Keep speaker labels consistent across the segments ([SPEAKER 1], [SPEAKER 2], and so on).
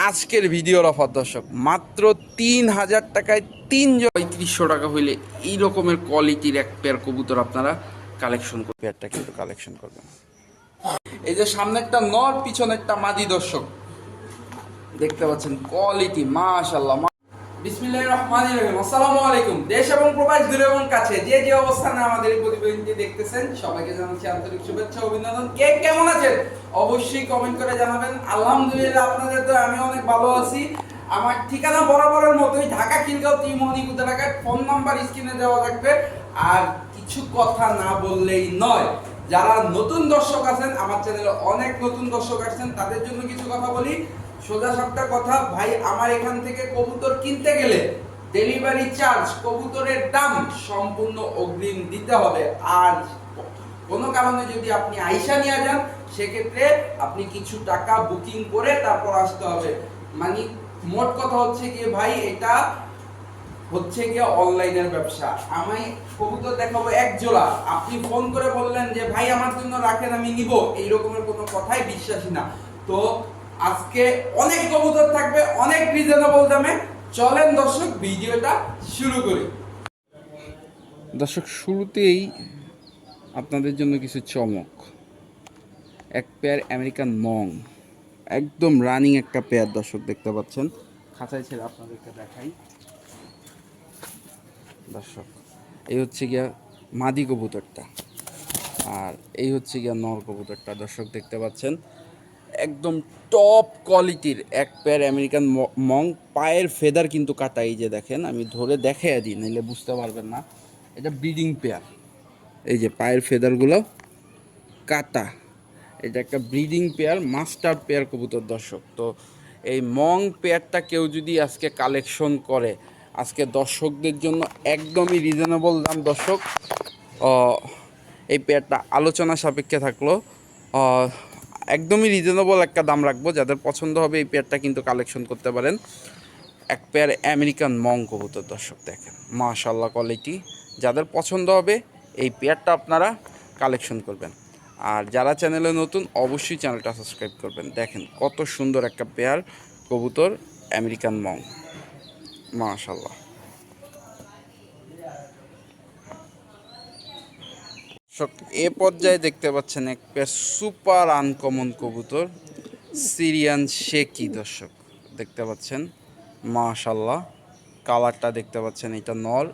[SPEAKER 1] আজকের ভিডিওর অফার দর্শক মাত্র তিন হাজার টাকায় তিন পঁয়ত্রিশশো টাকা হইলে এই রকমের কোয়ালিটির এক পেয়ার কবুতর আপনারা কালেকশন করবেন। পেয়ারটা কিন্তু কালেকশন করবেন। এই যে সামনে একটা নর পিছনে একটা মাদি দর্শক। দেখতে পাচ্ছেন কোয়ালিটি মাশাল্লাহ বিসমিল্লাহির রহমানির রহিম। আসসালামু আলাইকুম। দেশ এবং প্রবাস দূরে এবং কাছে, যে যে অবস্থানে আমাদের এই প্রতিবেদনটি দেখতেছেন, সবাইকে জানাচ্ছি আন্তরিক শুভেচ্ছা অভিনন্দন। কে কেমন আছেন? অবশ্যই কমেন্ট করে জানাবেন। আলহামদুলিল্লাহ, আপনাদের তো আমি অনেক ভালো আছি। আমার ঠিকানা বরাবরের মতোই, ঢাকা, খিলগাঁও ত্রিমোহনী কুতারাঘাট ফোন নাম্বার স্ক্রিনে দেওয়া থাকবে। আর কিছু কথা না বললেই নয়, যারা নতুন দর্শক আছেন, আমার চ্যানেলে অনেক নতুন দর্শক আছেন তাদের জন্য কিছু কথা বলি। সোজা সাপটা কথা, ভাই, আমার এখান থেকে কবুতর কিনতে গেলে ডেলিভারি চার্জ কবুতরের দাম সম্পূর্ণ অগ্রিম দিতে হবে। আর কোনো কারণে যদি আপনি আইসা নিয়ে যান, সেক্ষেত্রে আপনি কিছু টাকা বুকিং করে তারপর আসতে হবে। মানে মোট কথা হচ্ছে কি ভাই, এটা হচ্ছে গিয়ে অনলাইনের ব্যবসা। আমি কবুতর দেখাবো এক জোড়া। আপনি ফোন করে বললেন যে, ভাই, আমার জন্য রাখেন, আমি নিব। এই রকমের কোনো কথাই বিশ্বাসী না। তো আজকে অনেক কবুতর থাকবে, অনেক রিজনেবল দামে। চলেন দর্শক, ভিডিওটা শুরু করি। দর্শক, শুরুতেই আপনাদের জন্য কিছু চমক। এক পেয়ার আমেরিকান মং একদম রানিং একটা পেয়ার দর্শক দেখতে পাচ্ছেন। খাঁচায় ছেড়ে আপনাদেরকে দেখাই। দর্শক, এই হচ্ছে গিয়া মাদি কবুতরটা। আর এই হচ্ছে গিয়া নর কবুতরটা দর্শক দেখতে পাচ্ছেন। একদম টপ কোয়ালিটির এক পেয়ার আমেরিকান ম- পায়ের ফেদার কিন্তু কাটা, এই যে দেখেন, আমি ধরে দেখে দিই নাহলে বুঝতে পারবেন না। এটা ব্রিডিং পেয়ার এই যে পায়ের ফেদারগুলো কাটা। এটা একটা ব্রিডিং পেয়ার মাস্টার পেয়ার কবুতর দর্শক। তো এই মং পেয়ারটা কেউ যদি আজকে কালেকশন করে, আজকে দর্শকদের জন্য একদমই রিজনেবল দাম, দর্শক। এই পেয়ারটা আলোচনা সাপেক্ষে থাকল। একদমই রিজনেবল একটা দাম রাখব। যাদের পছন্দ হবে এই পেয়ারটা কিন্তু কালেকশন করতে পারেন। এক পেয়ার আমেরিকান মং কবুতর দর্শক দেখেন। মাশাল্লাহ কোয়ালিটি যাদের পছন্দ হবে, এই পেয়ারটা আপনারা কালেকশন করবেন। আর যারা চ্যানেলে নতুন, অবশ্যই চ্যানেলটা সাবস্ক্রাইব করবেন। দেখেন কত সুন্দর একটা পেয়ার কবুতর আমেরিকান মং মাশাল্লাহ এ পর্যায়ে দেখতে পাচ্ছেন এক সুপার আনকমন কবুতর, সিরিয়ান শেকি দর্শক। দেখতে পাচ্ছেন মাশাল্লাহ কালারটা দেখতে পাচ্ছেন, এটা নর,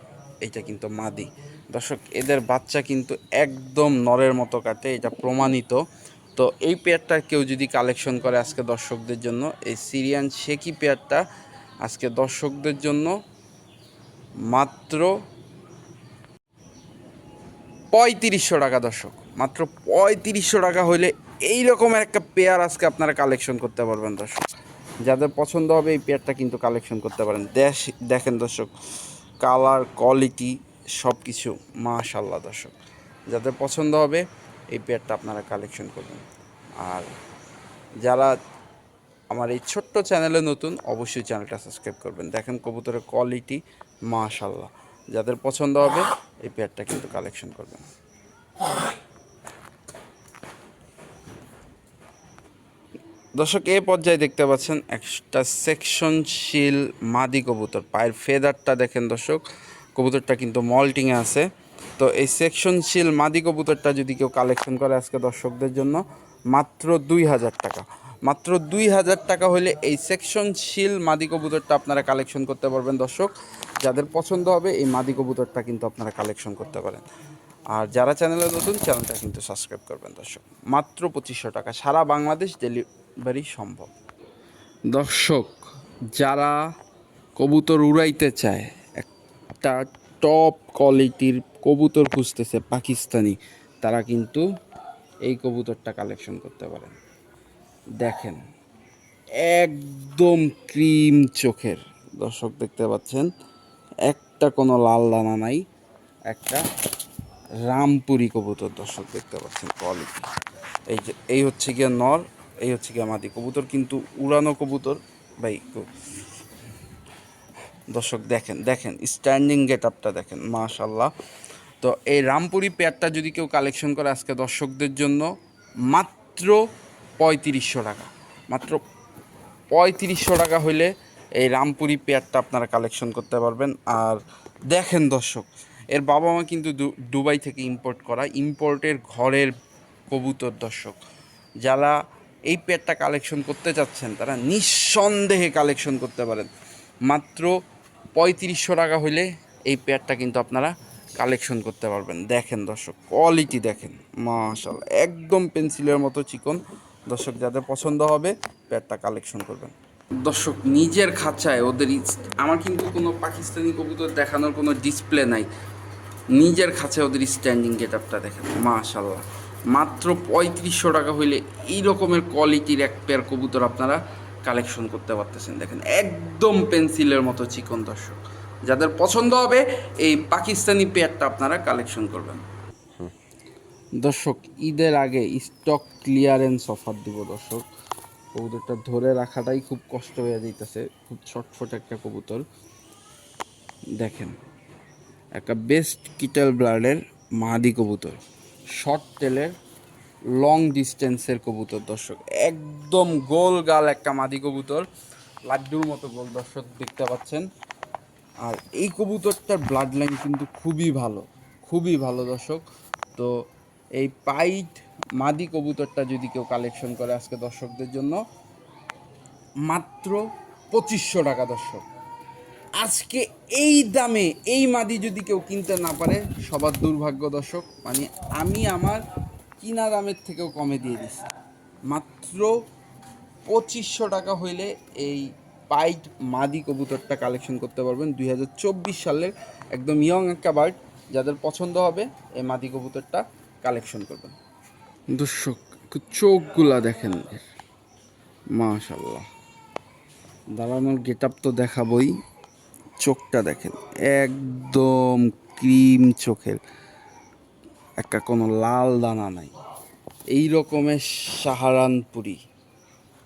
[SPEAKER 1] এটা কিন্তু মাদি। দর্শক, এদের বাচ্চা কিন্তু একদম নরের মতো কাটে, এটা প্রমাণিত। তো এই পেয়ারটা কেউ যদি কালেকশন করে আজকে দর্শকদের জন্য, এই সিরিয়ান শেকি পেয়ারটা আজকে দর্শকদের জন্য মাত্র পঁয়ত্রিশশো টাকা, দর্শক। মাত্র পঁয়ত্রিশশো টাকা হইলে এই রকমের একটা পেয়ার আজকে আপনারা কালেকশন করতে পারবেন, দর্শক। যাদের পছন্দ হবে এই পেয়ারটা কিন্তু কালেকশন করতে পারেন। দেশ দেখেন, দর্শক কালার কোয়ালিটি সব কিছু মাশাল্লাহ দর্শক। যাদের পছন্দ হবে এই পেয়ারটা আপনারা কালেকশন করবেন। আর যারা আমার এই ছোট্ট চ্যানেলে নতুন, অবশ্যই চ্যানেলটা সাবস্ক্রাইব করবেন। দেখেন, কবুতরের কোয়ালিটি মাশাল্লাহ যাদের পছন্দ হবে, এই পেয়ারটা কিন্তু কালেকশন করবেন দর্শক, এ পর্যায়ে দেখতে পাচ্ছেন একটা সেকশনশীল মাদি কবুতর। পায়ের ফেদারটা দেখেন দর্শক, কবুতরটা কিন্তু মল্টিংয়ে আছে। তো এই সেকশনশীল মাদি কবুতরটা যদি কেউ কালেকশন করে আজকে দর্শকদের জন্য, মাত্র দুই হাজার টাকা। মাত্র দুই হাজার টাকা হলে এই সেকশনশীল মাদি কবুতরটা আপনারা কালেকশন করতে পারবেন দর্শক। যাদের পছন্দ হবে এই মাদি কবুতরটা কিন্তু আপনারা কালেকশন করতে পারেন। আর যারা চ্যানেলে নতুন চ্যানেলটা কিন্তু সাবস্ক্রাইব করবেন দর্শক। মাত্র পঁচিশশো টাকা। সারা বাংলাদেশ ডেলিভারি সম্ভব। দর্শক, যারা কবুতর উড়াইতে চায়, একটা টপ কোয়ালিটির কবুতর খুঁজতেছে পাকিস্তানি, তারা কিন্তু এই কবুতরটা কালেকশন করতে পারেন। দেখেন, একদম ক্রিম চোখের। দর্শক, দেখতে পাচ্ছেন? একটা কোনো লাল দানা নাই, একটা রামপুরি কবুতর, দর্শক দেখতে পাচ্ছেন কোয়ালিটি এই যে, এই হচ্ছে গিয়ে নর, এই হচ্ছে গিয়ে মাদি কবুতর, কিন্তু উড়ানো কবুতর, ভাই দর্শক দেখেন দেখেন স্ট্যান্ডিং গেট আপটা দেখেন মাশাল্লাহ তো এই রামপুরি পেয়ারটা যদি কেউ কালেকশন করে আজকে দর্শকদের জন্য, মাত্র পঁয়ত্রিশশো টাকা। মাত্র পঁয়ত্রিশশো টাকা হইলে এই রামপুরি পেয়ারটা আপনারা কালেকশন করতে পারবেন। আর দেখেন দর্শক, এর বাবা মা কিন্তু দুবাই থেকে ইম্পোর্ট করা ইম্পোর্টের ঘরের কবুতর দর্শক। যারা এই পেয়ারটা কালেকশন করতে চাচ্ছেন, তারা নিঃসন্দেহে কালেকশন করতে পারেন। মাত্র পঁয়ত্রিশশো টাকা হইলে এই পেয়ারটা কিন্তু আপনারা কালেকশন করতে পারবেন। দেখেন দর্শক কোয়ালিটি দেখেন মাশাল একদম পেন্সিলের মতো চিকন। দর্শক, যাদের পছন্দ হবে, পেয়ারটা কালেকশন করবেন। দর্শক নিজের খাঁচায় ওদের আমার কিন্তু কোনো পাকিস্তানি কবুতর দেখানোর কোনো ডিসপ্লে নাই। নিজের খাঁচায় ওদের স্ট্যান্ডিং গেট আপটা দেখেন মাশাল্লাহ মাত্র পঁয়ত্রিশশো টাকা হইলে এই রকমের কোয়ালিটির এক পেয়ার কবুতর আপনারা কালেকশন করতে পারতেছেন। দেখেন একদম পেন্সিলের মতো চিকন দর্শক। যাদের পছন্দ হবে এই পাকিস্তানি পেয়ারটা আপনারা কালেকশন করবেন। দর্শক ঈদের আগে স্টক ক্লিয়ারেন্স অফার দিব দর্শক। কবুতরটা ধরে রাখাটাই খুব কষ্ট হয়ে যাইতেছে। খুব ছটফট একটা কবুতর। দেখেন, একটা বেস্ট কিটেল ব্লাডের মাদি কবুতর। শর্ট টেলের লং ডিস্টেন্সের কবুতর, দর্শক। একদম গোল গাল একটা মাদি কবুতর। লাড্ডুর মতো গোল, দর্শক, দেখতে পাচ্ছেন। আর এই কবুতরটার ব্লাড লাইন কিন্তু খুবই ভালো। খুবই ভালো, দর্শক। তো এই পাইট মাদি কবুতরটা যদি কেউ কালেকশন করে আজকে দর্শকদের জন্য, মাত্র পঁচিশশো টাকা দর্শক। আজকে এই দামে এই মাদি যদি কেউ কিনতে না পারে, সবার দুর্ভাগ্য দর্শক মানে আমি আমার কিনা দামের থেকেও কমে দিয়ে দিছি। মাত্র পঁচিশশো টাকা হইলে এই পাইট মাদি কবুতরটা কালেকশন করতে পারবেন দুই হাজার চব্বিশ সালের একদম ইয়ং একটা বার্ড যাদের পছন্দ হবে, এই মাদি কবুতরটা কালেকশন করবেন। দর্শক চোখগুলা দেখেন। মাশাল্লাহ দাঁড়ানোর গেট আপ তো দেখাবই। চোখটা দেখেন, একদম ক্রিম চোখের। একটা কোনো লাল দানা নাই। এই রকমের সাহারানপুরি।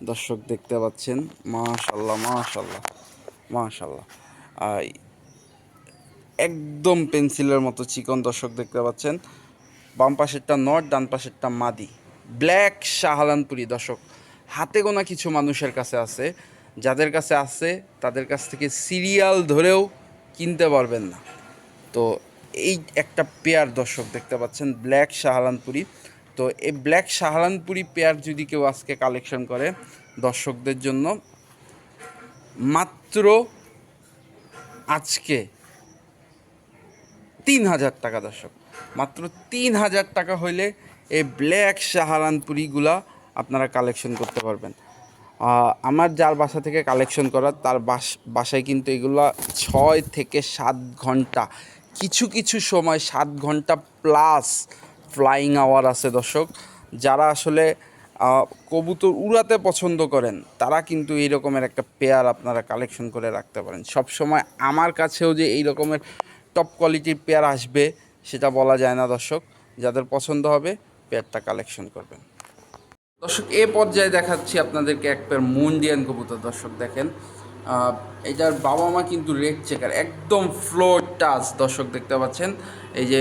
[SPEAKER 1] দর্শক দেখতে পাচ্ছেন? মাশাল্লাহ মাশাল্লাহ মাশাল্লাহ আর একদম পেন্সিলের মতো চিকন দর্শক দেখতে পাচ্ছেন। বাম পাশেরটা নর্থ ডান পাশেরটা মাদি। ব্ল্যাক শাহালানপুরি, দর্শক। হাতে গোনা কিছু মানুষের কাছে আছে, যাদের কাছে আছে, তাদের কাছ থেকে সিরিয়াল ধরেও কিনতে পারবেন না। তো এই একটা পেয়ার দর্শক দেখতে পাচ্ছেন, ব্ল্যাক শাহালানপুরি। তো এই ব্ল্যাক শাহালানপুরি পেয়ার যদি কেউ আজকে কালেকশন করে দর্শকদের জন্য, মাত্র আজকে তিন হাজার টাকা দর্শক। মাত্র তিন হাজার টাকা হইলে এই ব্ল্যাক সাহারানপুরিগুলা আপনারা কালেকশন করতে পারবেন। আমার যার বাসা থেকে কালেকশন করা, তার বাস, বাসায় কিন্তু এগুলা ছয় থেকে সাত ঘণ্টা, কিছু কিছু সময় সাত ঘণ্টা প্লাস ফ্লাইং আওয়ার আছে দর্শক। যারা আসলে কবুতর উড়াতে পছন্দ করেন, তারা কিন্তু এই রকমের একটা পেয়ার আপনারা কালেকশন করে রাখতে পারেন। সব সময় আমার কাছেও যে এই রকমের টপ কোয়ালিটির পেয়ার আসবে, সেটা বলা যায় না দর্শক। যাদের পছন্দ হবে পেয়ারটা কালেকশন করবেন। দর্শক, এ পর্যায়ে দেখাচ্ছি আপনাদেরকে এক পেয়ার মুন্ডিয়ান কবুতর। দর্শক, দেখেন এটার বাবা মা কিন্তু রেড চেকার একদম ফ্লোর টাচ দর্শক দেখতে পাচ্ছেন। এই যে,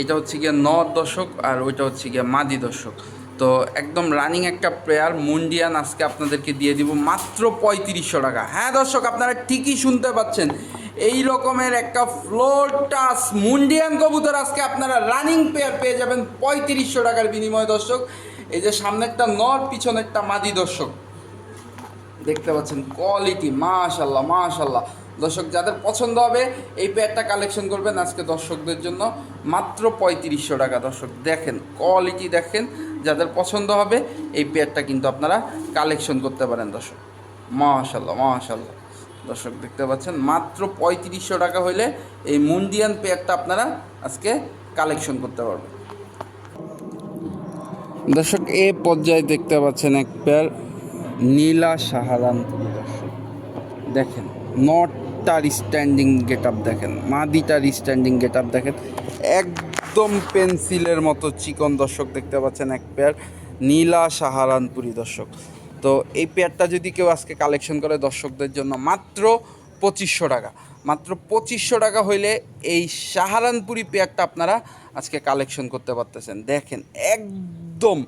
[SPEAKER 1] এটা হচ্ছে গিয়ে নর দর্শক, আর ওইটা হচ্ছে গিয়ে মাদি দর্শক। তো একদম রানিং একটা প্লেয়ার মুন্ডিয়ান আজকে আপনাদেরকে দিয়ে দিব মাত্র পঁয়ত্রিশশো টাকা। হ্যাঁ দর্শক, আপনারা ঠিকই শুনতে পাচ্ছেন। এই রকমের একটা ফ্লোর টাচ মুন্ডিয়ান কবুতর আজকে আপনারা রানিং পেয়ার পেয়ে যাবেন পঁয়ত্রিশশো টাকার বিনিময়ে দর্শক। এই যে সামনে সামনেরটা নর, পিছনেরটা মাদি দর্শক। দেখতে পাচ্ছেন কোয়ালিটি মাশাল্লাহ মাশাল্লাহ দর্শক, যাদের পছন্দ হবে, এই পেয়ারটা কালেকশন করবেন আজকে দর্শকদের জন্য। মাত্র পঁয়ত্রিশশো টাকা দর্শক, দেখেন কোয়ালিটি দেখেন। যাদের পছন্দ হবে, এই পেয়ারটা কিন্তু আপনারা কালেকশন করতে পারেন, দর্শক। মাশাল্লাহ মাশাল্লাহ দর্শক, দেখতে পাচ্ছেন, মাত্র পঁয়ত্রিশশো টাকা হইলে এই মুন্ডিয়ান পেয়ারটা আপনারা আজকে কালেকশন করতে পারবেন। দর্শক, এ পর্যায়ে দেখতে পাচ্ছেন এক পেয়ার নীলা সাহারান দেখেন, নটটার স্ট্যান্ডিং গেট আপ দেখেন, মাদিটার স্ট্যান্ডিং গেট আপ দেখেন একদম পেন্সিলের মতো চিকন দর্শক দেখতে পাচ্ছেন, এক পেয়ার নীলা সাহারানপুরি দর্শক। তো এই পেয়ারটা যদি কেউ আজকে কালেকশন করে দর্শকদের জন্য, মাত্র পঁচিশশো টাকা। মাত্র পঁচিশশো টাকা হইলে এই সাহারানপুরি পেয়ারটা আপনারা আজকে কালেকশন করতে পারতেছেন। দেখেন, একদম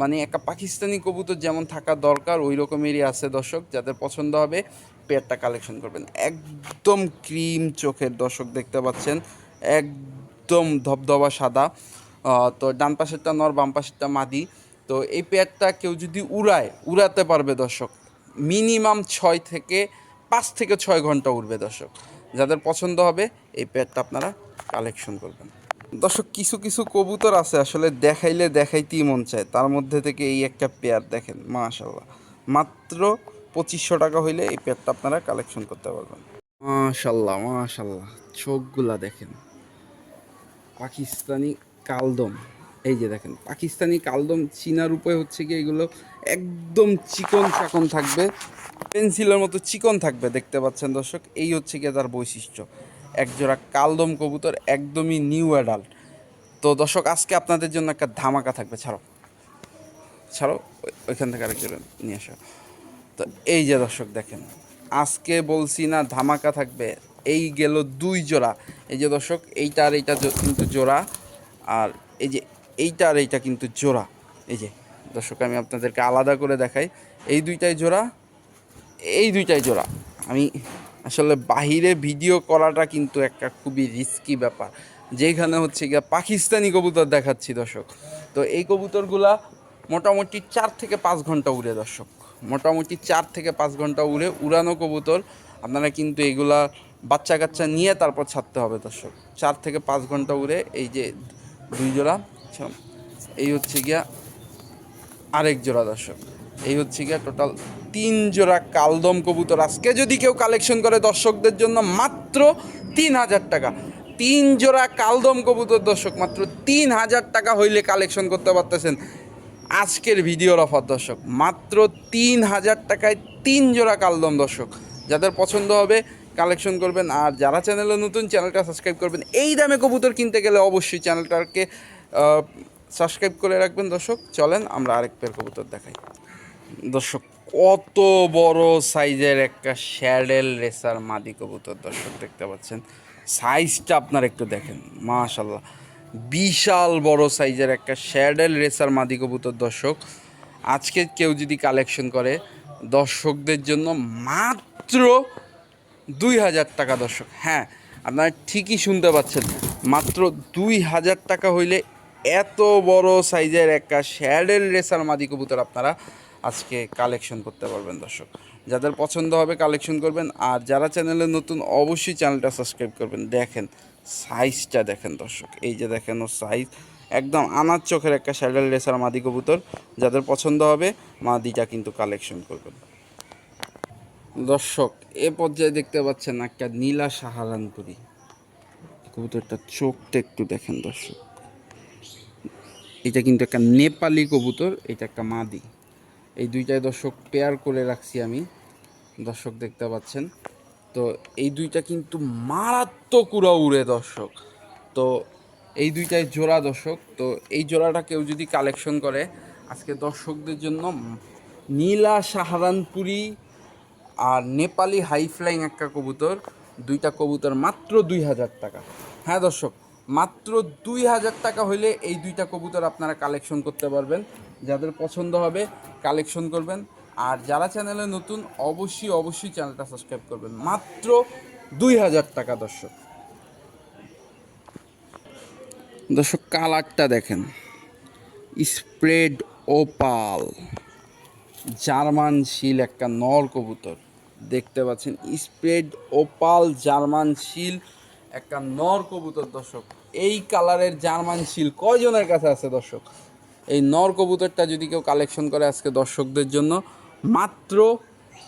[SPEAKER 1] মানে একটা পাকিস্তানি কবুতর যেমন থাকা দরকার ওই রকমেরই আছে দর্শক, যাদের পছন্দ হবে পেয়ারটা কালেকশন করবেন। একদম ক্রিম চোখের দর্শক দেখতে পাচ্ছেন একদম ধবধবা সাদা। তো ডান পাশেরটা নর, বাম পাশেরটা মাদি। তো এই পেয়ারটা কেউ যদি উড়ায়, উড়াতে পারবে দর্শক। মিনিমাম ছয় থেকে পাঁচ থেকে ছয় ঘণ্টা উড়বে দর্শক। যাদের পছন্দ হবে, এই পেয়ারটা আপনারা কালেকশন করবেন। দর্শক, কিছু কিছু কবুতর আছে। আসলে দেখাইলে দেখাইতেই মন চায়। তার মধ্যে থেকে এই একটা পেয়ার দেখেন মাশাল্লাহ মাত্র পঁচিশশো টাকা হইলে এই পেয়ারটা আপনারা কালেকশন করতে পারবেন। মাশাল্লাহ মাশাল্লাহ চোখগুলা দেখেন। পাকিস্তানি কালদম। এই যে দেখেন, পাকিস্তানি কালদম চীনার উপায় হচ্ছে কি এগুলো একদম চিকন চাকন থাকবে, পেন্সিলের মতো চিকন থাকবে, দেখতে পাচ্ছেন দর্শক? এই হচ্ছে গিয়ে তার বৈশিষ্ট্য। একজোড়া কালদম কবুতর, একদমই নিউ অ্যাডাল্ট তো দর্শক, আজকে আপনাদের জন্য একটা ধামাকা থাকবে। ছাড়ো ছাড়ো ওই- ওইখান থেকে আরেকজন নিয়ে আসো। তো এই যে দর্শক, দেখেন, আজকে বলছি না ধামাকা থাকবে এই গেল দুই জোড়া। এই যে দর্শক, এইটা আর এইটা কিন্তু জোড়া। আর এই যে এইটা আর এইটা কিন্তু জোড়া। এই যে দর্শক, আমি আপনাদেরকে আলাদা করে দেখাই। এই দুইটাই জোড়া, এই দুইটাই জোড়া। আমি আসলে বাহিরে ভিডিও করাটা কিন্তু একটা খুবই রিস্কি ব্যাপার। যেখানে হচ্ছে গিয়ে পাকিস্তানি কবুতর দেখাচ্ছি দর্শক। তো এই কবুতরগুলা মোটামুটি চার থেকে পাঁচ ঘণ্টা উড়ে দর্শক। মোটামুটি চার থেকে পাঁচ ঘণ্টা উড়ে উড়ানো কবুতর। আপনারা কিন্তু এগুলা বাচ্চা কাচ্চা নিয়ে তারপর ছাড়তে হবে দর্শক। চার থেকে পাঁচ ঘণ্টা উড়ে এই যে দুই জোড়া ছ- এই হচ্ছে গিয়া আরেক জোড়া দর্শক। এই হচ্ছে গিয়া টোটাল তিন জোড়া কালদম কবুতর। আজকে যদি কেউ কালেকশন করে দর্শকদের জন্য মাত্র তিন হাজার টাকা। তিন জোড়া কালদম কবুতর দর্শক, মাত্র তিন হাজার টাকা হইলে কালেকশন করতে পারতেছেন আজকের ভিডিওর অফার দর্শক। মাত্র তিন হাজার টাকায় তিন জোড়া কালদম দর্শক। যাদের পছন্দ হবে কালেকশন করবেন। আর যারা চ্যানেলে নতুন চ্যানেলটা সাবস্ক্রাইব করবেন। এই দামে কবুতর কিনতে গেলে অবশ্যই চ্যানেলটাকে সাবস্ক্রাইব করে রাখবেন দর্শক। চলেন, আমরা আরেক পেয়ার কবুতর দেখাই। দর্শক, কত বড় সাইজের একটা শ্যাডেল রেসার মাদি কবুতর দর্শক দেখতে পাচ্ছেন। সাইজটা আপনার একটু দেখেন। মাশাল্লাহ বিশাল বড় সাইজের একটা শ্যাডেল রেসার মাদি কবুতর দর্শক। আজকে কেউ যদি কালেকশন করে, দর্শকদের জন্য মাত্র দুই হাজার টাকা, দর্শক। হ্যাঁ আপনারা ঠিকই শুনতে পাচ্ছেন। মাত্র দুই হাজার টাকা হইলে এত বড় সাইজের একটা শ্যাডেল রেসার মাদি কবুতর আপনারা আজকে কালেকশন করতে পারবেন, দর্শক। যাদের পছন্দ হবে কালেকশন করবেন, আর যারা চ্যানেলে নতুন, অবশ্যই চ্যানেলটা সাবস্ক্রাইব করবেন। দেখেন, সাইজটা দেখেন, দর্শক। এই যে দেখেন ওর সাইজ, একদম আনার চোখের একটা শ্যাডেল রেসার মাদি কবুতর। যাদের পছন্দ হবে, মাদিটা কিন্তু কালেকশন করবেন। দর্শক, এ পর্যায়ে দেখতে পাচ্ছেন একটা নীলা সাহারানপুরি কবুতরটা চোখটা একটু দেখেন দর্শক। এটা কিন্তু একটা নেপালি কবুতর, এটা একটা মাদি। এই দুইটাই দর্শক পেয়ার করে রাখছি আমি। দর্শক দেখতে পাচ্ছেন। তো এই দুইটা কিন্তু মারাত্মক উড়া উড়ে দর্শক। তো এই দুইটাই জোড়া দর্শক। তো এই জোড়াটা কেউ যদি কালেকশন করে, আজকে দর্শকদের জন্য নীলা সাহারানপুরি আর নেপালি হাই ফ্লাইং একটা কবুতর, দুইটা কবুতর মাত্র দুই হাজার টাকা। হ্যাঁ দর্শক, মাত্র দুই হাজার টাকা হইলে এই দুইটা কবুতর আপনারা কালেকশন করতে পারবেন। যাদের পছন্দ হবে কালেকশন করবেন। আর যারা চ্যানেলে নতুন, অবশ্যই অবশ্যই চ্যানেলটা সাবস্ক্রাইব করবেন। মাত্র দুই হাজার টাকা দর্শক। দর্শক কালারটা দেখেন। স্প্রেড ওপাল জার্মান শিল একটা নর কবুতর। দেখতে পাচ্ছেন, স্প্রেড ওপাল জার্মান শিল, একটা নর কবুতর দর্শক। এই কালারের জার্মান শিল কয়জনের কাছে আছে দর্শক? এই নর কবুতরটা যদি কেউ কালেকশন করে আজকে দর্শকদের জন্য, মাত্র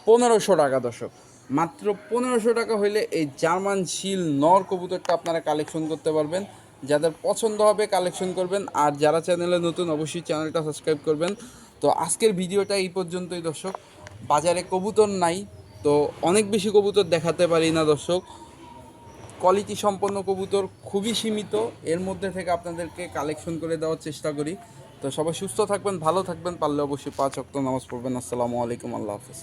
[SPEAKER 1] পনেরোশো টাকা দর্শক। মাত্র পনেরোশো টাকা হইলে এই জার্মান শিল নর কবুতরটা আপনারা কালেকশন করতে পারবেন। যাদের পছন্দ হবে কালেকশন করবেন, আর যারা চ্যানেলে নতুন অবশ্যই চ্যানেলটা সাবস্ক্রাইব করবেন। তো আজকের ভিডিওটা এই পর্যন্তই দর্শক। বাজারে কবুতর নাই তো অনেক বেশি কবুতর দেখাতে পারি না, দর্শক। কোয়ালিটি সম্পন্ন কবুতর খুবই সীমিত। এর মধ্যে থেকে আপনাদেরকে কালেকশন করে দেওয়ার চেষ্টা করি। তো সবাই সুস্থ থাকবেন, ভালো থাকবেন, পারলে অবশ্যই পাঁচ অক্ট নামাজ পড়বেন। আসসালামু আলাইকুম, আল্লাহ হাফিজ।